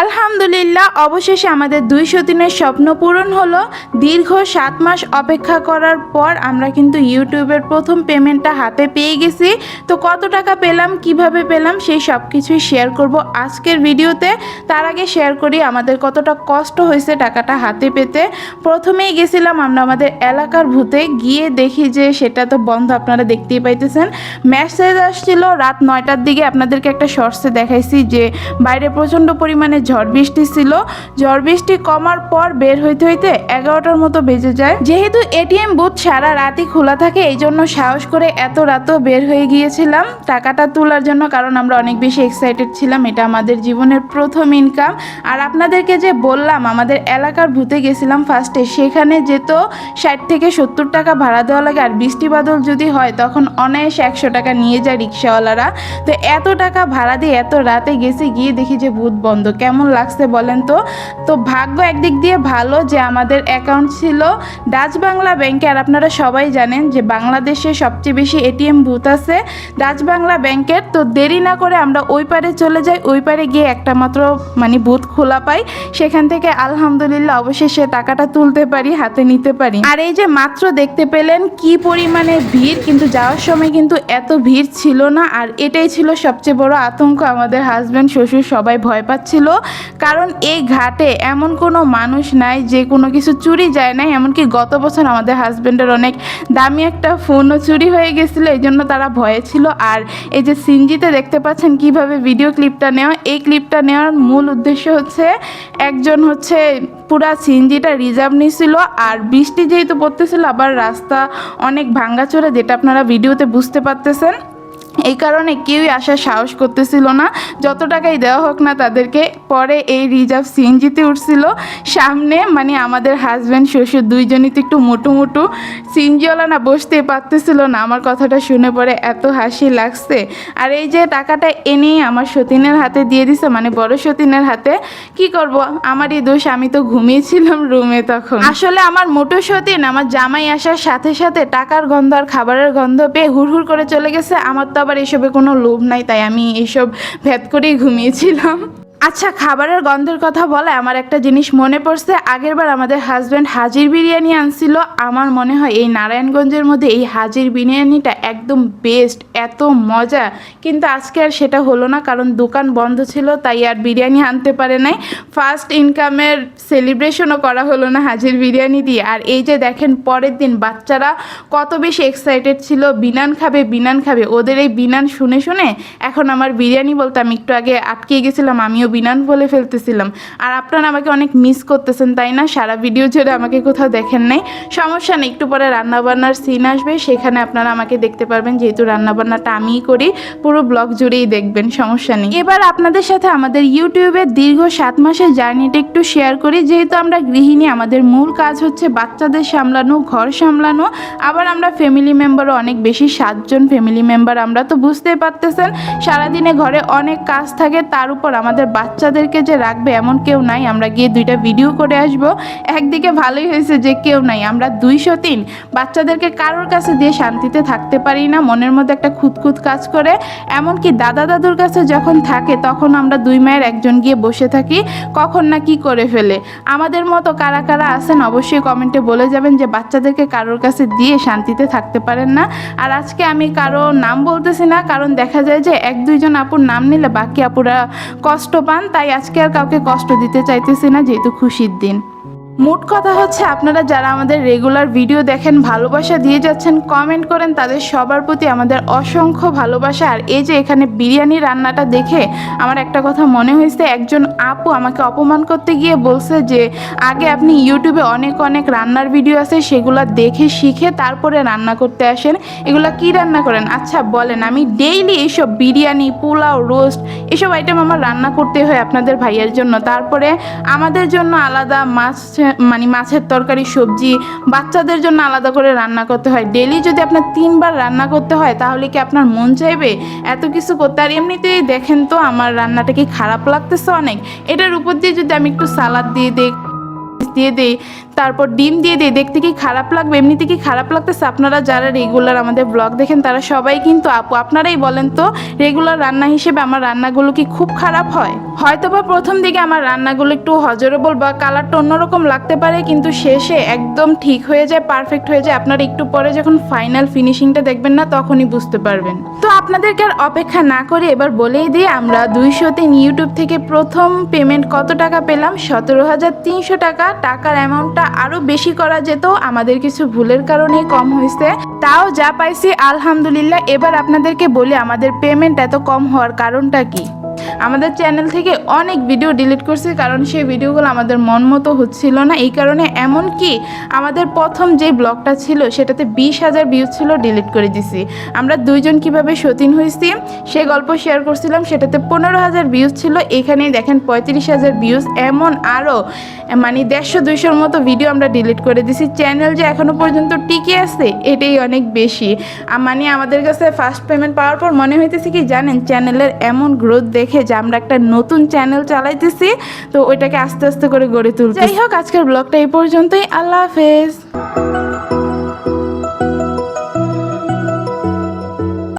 আলহামদুলিল্লাহ, অবশেষে আমাদের দুইশো দিনের স্বপ্ন পূরণ হলো। দীর্ঘ সাত মাস অপেক্ষা করার পর আমরা কিন্তু ইউটিউবের প্রথম পেমেন্টটা হাতে পেয়ে গেছি। তো কত টাকা পেলাম, কীভাবে পেলাম, সেই সব কিছুই শেয়ার করব আজকের ভিডিওতে। তার আগে শেয়ার করি আমাদের কতটা কষ্ট হয়েছে টাকাটা হাতে পেতে। প্রথমেই গেছিলাম আমরা আমাদের এলাকার ভূতে, গিয়ে দেখি যে সেটা তো বন্ধ, আপনারা দেখতেই পাইতেছেন। মেসেজ আসছিল রাত নয়টার দিকে, আপনাদেরকে একটা শর্টসে দেখাইছি যে বাইরে প্রচণ্ড পরিমাণে ঝড় বৃষ্টি ছিল। ঝড় বৃষ্টি কমার পর বের হইতে হইতে এগারোটার মতো বেজে যায়। যেহেতু এটিএম বুথ সারা রাতই খোলা থাকে, এই জন্য সাহস করে এত রাতও বের হয়ে গিয়েছিলাম। টাকাটা তোলার জন্য, কারণ আমরা অনেক বেশি এক্সাইটেড ছিলাম। এটা আমাদের জীবনের প্রথম ইনকাম আর আপনাদেরকে যে বললাম, আমাদের এলাকার ভূতে গেছিলাম ফার্স্টে সেখানে যেত ষাট থেকে সত্তর টাকা ভাড়া দেওয়া লাগে। আর বৃষ্টি বাদল যদি হয়, তখন অনায়াসে একশো টাকা নিয়ে যায় রিক্সাওয়ালারা। তো এত টাকা ভাড়া দিয়ে এত রাতে গেছে, গিয়ে দেখি যে ভূত বন্ধ। কেমন লাগছে বলেন তো? তো ভাগ্য একদিক দিয়ে ভালো যে আমাদের অ্যাকাউন্ট ছিল ডাচ বাংলা ব্যাংকে আর আপনারা সবাই জানেন যে বাংলাদেশে সবচেয়ে বেশি এটিএম বুথ আছে ডাচ বাংলা ব্যাংকের তো দেরি না করে আমরা ওই পারে চলে যাই, ওই পারে গিয়ে একটা মাত্র মানে বুথ খোলা পাই। সেখান থেকে আলহামদুলিল্লাহ অবশেষে টাকাটা তুলতে পারি, হাতে নিতে পারি। আর এই যে মাত্র দেখতে পেলেন কি পরিমাণে ভিড়, কিন্তু যাওয়ার সময় কিন্তু এত ভিড় ছিল না। আর এটাই ছিল সবচেয়ে বড় আতঙ্ক আমাদের হাজব্যান্ড শ্বশুর সবাই ভয় পাচ্ছিল। কারণ এই ঘাটে এমন কোনো মানুষ নাই যে কোনো কিছু চুরি যায় নাই, এমনকি গত বছর আমাদের হাজব্যান্ডের অনেক দামি একটা ফোনও চুরি হয়ে গেছিল, এই জন্য তারা ভয়ে ছিল। আর এই যে সিনজিতে দেখতে পাচ্ছেন কীভাবে ভিডিও ক্লিপটা নেওয়া, এই ক্লিপটা নেওয়ার মূল উদ্দেশ্য হচ্ছে, একজন হচ্ছে পুরা সিনজিটা রিজার্ভ নিছিল, আর বৃষ্টি যেহেতু পড়তেছিল, আবার রাস্তা অনেক ভাঙ্গাচোরা, যেটা আপনারা ভিডিওতে বুঝতে পারতেছেন। এই কারণে কেউই আসার সাহস করতেছিল না। যত টাকাই দেওয়া হোক না তাদেরকে, পরে এই রিজার্ভ সিএনজিতে উঠছিল। সামনে মানে আমাদের হাজব্যান্ড শ্বশুর দুইজনই তো একটু মোটু মোটু। সিএনজিওয়ালা না বসতে পারতেছিল না, আমার কথাটা শুনে পরে এত হাসি লাগছে। আর এই যে টাকাটা এনেই আমার সতীনের হাতে দিয়ে দিছে মানে বড় সতীনের হাতে, কি করব? আমারই দোষ, আমি তো ঘুমিয়েছিলাম রুমে তখন। আসলে আমার মোটু সতীন, আমার জামাই আসার সাথে সাথে টাকার গন্ধ আর খাবারের গন্ধ পেয়ে হুড় হুড় করে চলে গেছে। আমার তো আবার এসবে কোনো লোভ নাই তাই আমি এইসব ভেদ করেই ঘুমিয়েছিলাম। আচ্ছা খাবারের গন্ধের কথা বলে আমার একটা জিনিস মনে পড়ছে। আগেরবার আমাদের হাজব্যান্ড হাজির বিরিয়ানি আনছিল। আমার মনে হয় এই নারায়ণগঞ্জের মধ্যে এই হাজির বিরিয়ানিটা একদম বেস্ট এত মজা। কিন্তু আজকে আর সেটা হলো না, কারণ দোকান বন্ধ ছিল, তাই আর বিরিয়ানি আনতে পারে নাই। ফার্স্ট ইনকামের সেলিব্রেশনও করা হলো না হাজির বিরিয়ানি দিয়ে। আর এই যে দেখেন, পরের দিন বাচ্চারা কত বেশি এক্সাইটেড ছিল। বিনান খাবে বিনান খাবে। ওদের এই বিনান শুনে শুনে এখন আমার বিরিয়ানি বলতে আমি একটু আগে আটকে গেছিলাম, আমিও বিনান বলে ফেলতেছিলাম। আর আপনারা আমাকে অনেক মিস করতেছেন, তাই না? সারা ভিডিও জুড়ে আমাকে কোথাও দেখেন নাই। সমস্যা নেই, একটু পরে রান্নাবান্নার সিন আসবে। সেখানে আপনারা আমাকে দেখতে পারবেন, যেহেতু রান্নাবান্নাটা আমিই করি। পুরো ব্লগ জুড়েই দেখবেন, সমস্যা নেই। এবার আপনাদের সাথে আমাদের ইউটিউবের দীর্ঘ সাত মাসের জার্নিটা একটু শেয়ার করি। যেহেতু আমরা গৃহিণী, আমাদের মূল কাজ হচ্ছে বাচ্চাদের সামলানো, ঘর সামলানো। আবার আমরা ফ্যামিলি মেম্বারও অনেক বেশি, সাতজন ফ্যামিলি মেম্বার আমরা তো বুঝতেই পারতেছেন। সারাদিনে ঘরে অনেক কাজ থাকে, তার উপর আমাদের বাচ্চাদেরকে যে রাখবে এমন কেউ নাই। আমরা গিয়ে দুইটা ভিডিও করে আসব। একদিকে ভালোই হয়েছে যে কেউ নাই। আমরা দুইশো তিন। বাচ্চাদেরকে কারোর কাছে দিয়ে শান্তিতে থাকতে পারি না। মনের মধ্যে একটা খুঁতখুত কাজ করে। এমনকি দাদা দাদুর কাছে যখন থাকে, তখন আমরা দুই মায়ের একজন গিয়ে বসে থাকি। কখন না কি করে ফেলে। আমাদের মতো কারা কারা আছেন, অবশ্যই কমেন্টে বলে যাবেন যে বাচ্চাদেরকে কারোর কাছে দিয়ে শান্তিতে থাকতে পারেন না। আর আজকে আমি কারও নাম বলতেছি না, কারণ দেখা যায় যে এক দুইজন আপুর নাম নিলে বাকি আপুরা কষ্ট পান। তাই আজকে আর কাউকে কষ্ট দিতে চাইতেছে না যেহেতু খুশির দিন। মোট কথা হচ্ছে আপনারা যারা আমাদের রেগুলার ভিডিও দেখেন, ভালোবাসা দিয়ে যাচ্ছেন কমেন্ট করেন, তাদের সবার প্রতি আমাদের অসংখ্য ভালোবাসা। আর এই যে এখানে বিরিয়ানি রান্নাটা দেখে আমার একটা কথা মনে হয়েছে, একজন আপু আমাকে অপমান করতে গিয়ে বলছে যে, আগে আপনি ইউটিউবে অনেক অনেক রান্নার ভিডিও আছে, সেগুলো দেখে শিখে তারপরে রান্না করতে আসেন। এগুলো কি রান্না করেন? আচ্ছা বলেন, আমি ডেইলি এইসব বিরিয়ানি, পোলাও রোস্ট এসব আইটেম আমার রান্না করতে হয় আপনাদের ভাইয়ের জন্য। তারপরে আমাদের জন্য আলাদা মাছ মানে মাছের তরকারি, সবজি বাচ্চাদের জন্য আলাদা করে রান্না করতে হয়। ডেলি যদি আপনার তিনবার রান্না করতে হয়, তাহলে কি আপনার মন চাইবে? এত কিছু করতে, আর এমনিতেই দেখেন তো আমার রান্নাটা কি খারাপ লাগতেছে অনেক। এটার উপর দিয়ে যদি আমি একটু সালাদ দিয়ে দিই দিয়ে দেই তারপর ডিম দিয়ে দিই দেখতে কি খারাপ লাগবে? এমনিতে কি খারাপ লাগতেছে? আপনারা যারা রেগুলার আমাদের ব্লগ দেখেন, তারা সবাই কিন্তু আপু, আপনারাই বলেন তো রেগুলার রান্না হিসেবে আমার রান্নাগুলো কি খুব খারাপ হয়? হয়তো বা প্রথম দিকে আমার রান্নাগুলো একটু হজরেবল বা কালারটা অন্যরকম লাগতে পারে, কিন্তু শেষে একদম ঠিক হয়ে যায় পারফেক্ট হয়ে যায়। আপনারা একটু পরে যখন ফাইনাল ফিনিশিংটা দেখবেন না, তখনই বুঝতে পারবেন। তো আপনাদেরকে আর অপেক্ষা না করে এবার বলেই দিই, আমরা দুইশো তিন ইউটিউব থেকে প্রথম পেমেন্ট কত টাকা পেলাম? সতেরো হাজার তিনশো টাকা। টাকার অ্যামাউন্টটা আরও বেশি করা যেত, আমাদের কিছু ভুলের কারণে কম হয়েছে। তাও যা পাইছি, আলহামদুলিল্লাহ। এবার আপনাদেরকে বলি, আমাদের পেমেন্ট এত কম হওয়ার কারণটা কি? আমাদের চ্যানেল থেকে অনেক ভিডিও ডিলিট করছি, কারণ সেই ভিডিওগুলো আমাদের মন মতো হচ্ছিল না। এই কারণে এমন কি আমাদের প্রথম যে ব্লগটা ছিল, সেটাতে বিশ হাজার ভিউজ ছিল ডিলিট করে দিছি। আমরা দুইজন কীভাবে সতীন হয়েছি, সে গল্প শেয়ার করছিলাম, সেটাতে পনেরো হাজার ভিউজ ছিল, এখানেই দেখেন পঁয়ত্রিশ হাজার ভিউজ এমন আরও মানে দেড়শো, দুইশোর মতো ভিডিও আমরা ডিলিট করে দিছি। চ্যানেল যে এখনও পর্যন্ত টিকে আছে, এটাই অনেক বেশি। মানে আমাদের কাছে ফার্স্ট পেমেন্ট পাওয়ার পর মনে হইতেছে কি, জানেন চ্যানেলের এমন গ্রোথ দেখে যে আমরা একটা নতুন চ্যানেল চালাইতেছি, তো ওইটাকে আস্তে আস্তে করে গড়ে তুলছি যাই হোক, আজকের ব্লগটা এই পর্যন্তই। আল্লাহ হাফেজ।